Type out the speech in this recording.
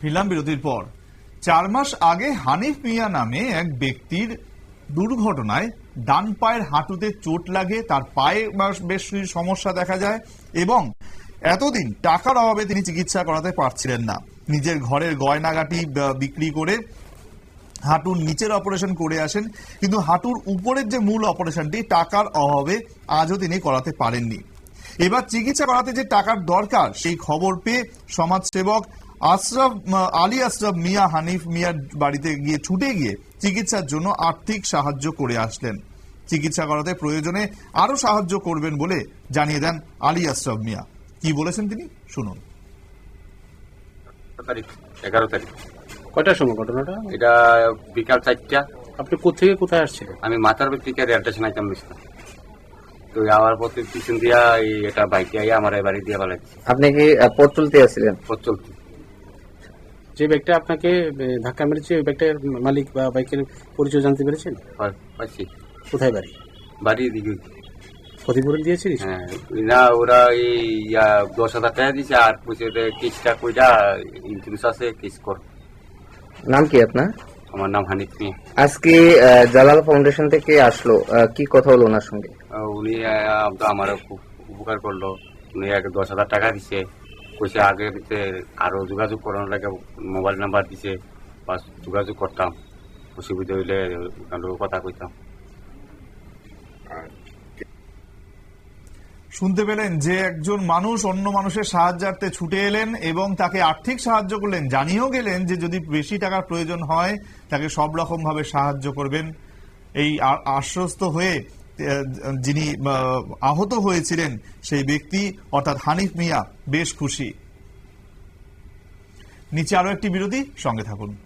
ফিরলাম বিরতির পর। চার মাস আগে হানিফ মিয়া নামে এক ব্যক্তির দুর্ঘটনায় ডান পায়ের হাঁটুতে চোট লাগে, তার পায়ে বেশ কিছু সমস্যা দেখা যায় এবং এতদিন টাকার অভাবে তিনি চিকিৎসা করাতে পারছিলেন না। নিজের ঘরের গয়নাগাটি বিক্রি করে হাঁটুর নিচের অপারেশন করে আসেন, কিন্তু হাঁটুর উপরের যে মূল অপারেশনটি, টাকার অভাবে আজও তিনি করাতে পারেননি। এবার চিকিৎসা করাতে যে টাকার দরকার, সেই খবর পেয়ে সমাজসেবক আশরাফ আলী আশরাফ মিয়া হানিফ মিয়ার বাড়িতে গিয়ে ছুটে গিয়ে চিকিৎসার জন্য আর্থিক সাহায্য করে আসলেন। চিকিৎসা করাতে প্রয়োজনে আরও সাহায্য করবেন বলে জানিয়ে দেন আলী আশরাফ মিয়া। কি বলেছেন তিনি? শুনুন। তারিখ এগারো তারিখ। কয়টার সময় ঘটনাটা? এটা বিকাল চারটা। আপনি কোথেকে কোথায় আসছিলেন? আমি মাথার থেকে রেল স্টেশন আইতাম মিশতাম তো আবার পথে পিছন দিয়া এই এটা বাইকে আইয়া আমার এই বাড়ি দিয়ে পালাইছে। আপনি কি পথ চলতে আসছিলেন? পথ চলতি। যে ব্যাগটা আপনাকে ধাক্কা মেরেছে ওই ব্যাগটার মালিক বা বাইকের পরিচয় জানতে পেরেছেন? পা- পাইছি। কোথায় বাড়ি? বাড়ি দিকে ক্ষতিপূরণ দিয়েছিস হ্যাঁ না ওরা এই ইয়া, দশ হাজার টাকা দিছে আর পুষে কিস্টা কইটা ইন্স্যুরেন্স আছে কিস কর। নাম কি আপনার? আমার নাম হানিফ মিয়া। আজকে জালাল ফাউন্ডেশন থেকে আসলো কি কথা হলো ওনার সঙ্গে? উনি আমার খুব উপকার করল। উনি এক দশ হাজার টাকা দিছে। কইছে আগে দিতে আরও যোগাযোগ করানোর লাগে মোবাইল নাম্বার দিছে বা যোগাযোগ করতাম অসুবিধা হইলে কথা কইতাম শুনতে পেলেন যে একজন মানুষ অন্য মানুষের সাহায্যার্থে ছুটে এলেন এবং তাকে আর্থিক সাহায্য করলেন। জানিয়েও গেলেন যে যদি বেশি টাকার প্রয়োজন হয়, তাকে সব রকমভাবে সাহায্য করবেন। এই আশ্বস্ত হয়ে যিনি আহত হয়েছিলেন, সেই ব্যক্তি, অর্থাৎ হানিফ মিয়া, বেশ খুশি। নিচে আরও একটি বিরতি সঙ্গে থাকুন।